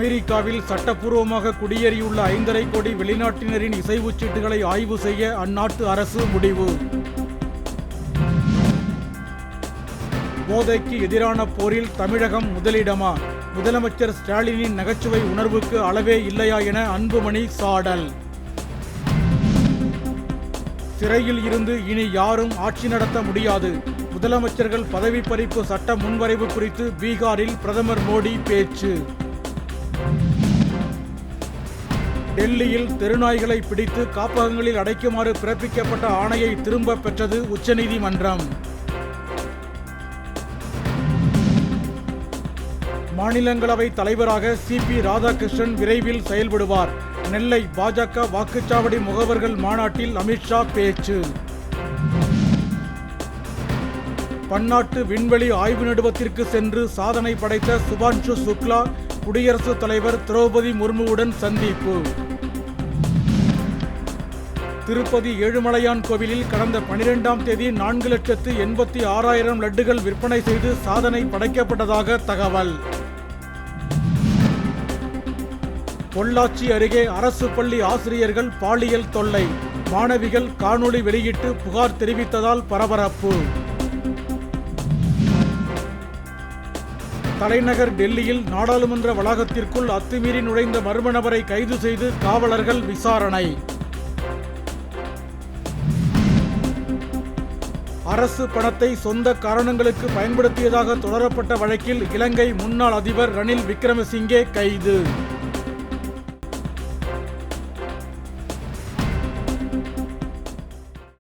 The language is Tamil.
அமெரிக்காவில் சட்டப்பூர்வமாக குடியேறியுள்ள ஐந்தரை கோடி வெளிநாட்டினரின் இசைவுச் சீட்டுகளை ஆய்வு செய்ய அந்நாட்டு அரசு முடிவு. போதைக்கு எதிரான போரில் தமிழகம் முதலிடமா? முதலமைச்சர் ஸ்டாலினின் நகைச்சுவை உணர்வுக்கு அளவே இல்லையா என அன்புமணி சாடல். சிறையில் இருந்து இனி யாரும் ஆட்சி நடத்த முடியாது. முதலமைச்சர்கள் பதவி பறிப்பு சட்ட முன்வரைவு குறித்து பீகாரில் பிரதமர் மோடி பேச்சு. டெல்லியில் தெருநாய்களை பிடித்து காப்பகங்களில் அடைக்குமாறு பிறப்பிக்கப்பட்ட ஆணையை திரும்ப பெற்றது உச்சநீதிமன்றம். மாநிலங்களவை தலைவராக சிபி ராதாகிருஷ்ணன் விரைவில் செயல்படுவார். நெல்லை பாஜக வாக்குச்சாவடி முகவர்கள் மாநாட்டில் அமித்ஷா பேச்சு. பன்னாட்டு விண்வெளி ஆய்வு நிறுவத்திற்கு சென்று சாதனை படைத்த சுபான்ஷு சுக்லா குடியரசுத் தலைவர் திரௌபதி முர்முவுடன் சந்திப்பு. திருப்பதி ஏழுமலையான் கோவிலில் கடந்த பனிரெண்டாம் தேதி நான்கு லட்சத்து எண்பத்தி ஆறாயிரம் லட்டுகள் விற்பனை செய்து சாதனை படைக்கப்பட்டதாக தகவல். பொள்ளாச்சி அருகே அரசு பள்ளி ஆசிரியர்கள் பாலியல் தொல்லை. மாணவிகள் காணொளி வெளியிட்டு புகார் தெரிவித்ததால் பரபரப்பு. தலைநகர் டெல்லியில் நாடாளுமன்ற வளாகத்திற்குள் அத்துமீறி நுழைந்த மர்ம நபரை கைது செய்து காவலர்கள் விசாரணை. அரசு பணத்தை சொந்த காரணங்களுக்கு பயன்படுத்தியதாக தொடரப்பட்ட வழக்கில் இலங்கை முன்னாள் அதிபர் ரணில் விக்ரமசிங்கே கைது.